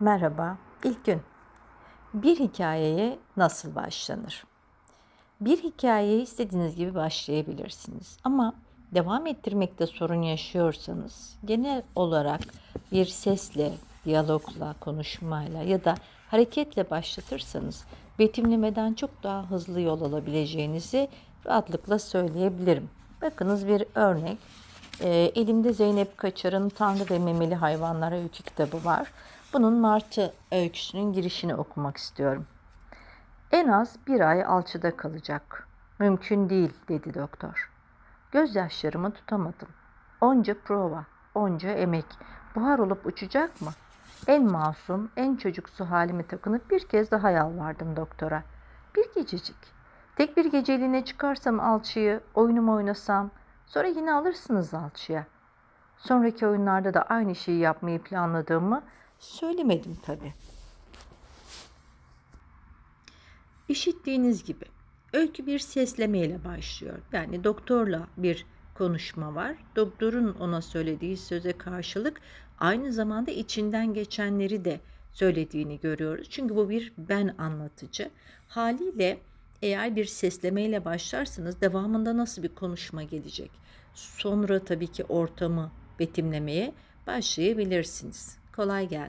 Merhaba, ilk gün. Bir hikayeye nasıl başlanır? Bir hikayeye istediğiniz gibi başlayabilirsiniz. Ama devam ettirmekte sorun yaşıyorsanız genel olarak bir sesle, diyalogla, konuşmayla ya da hareketle başlatırsanız betimlemeden çok daha hızlı yol alabileceğinizi rahatlıkla söyleyebilirim. Bakınız bir örnek. Ee, elimde Zeynep Kaçar'ın Tanrı ve Memeli Hayvanlar Öykü kitabı var. Bunun Martı öyküsünün girişini okumak istiyorum. En az bir ay alçıda kalacak. Mümkün değil dedi doktor. Gözyaşlarımı tutamadım. Onca prova, onca emek. Buhar olup uçacak mı? En masum, en çocuksu halimi takınıp bir kez daha yalvardım doktora. Bir gececik. Tek bir geceliğine çıkarsam alçıyı, oyunumu oynasam, sonra yine alırsınız alçıya. Sonraki oyunlarda da aynı şeyi yapmayı planladığımı söylemedim tabii. İşittiğiniz gibi öykü bir seslemeyle başlıyor. Yani doktorla bir konuşma var. Doktorun ona söylediği söze karşılık aynı zamanda içinden geçenleri de söylediğini görüyoruz. Çünkü bu bir ben anlatıcı. Haliyle eğer bir seslemeyle başlarsanız devamında nasıl bir konuşma gelecek? Sonra tabii ki ortamı betimlemeye başlayabilirsiniz. Kolay gelsin.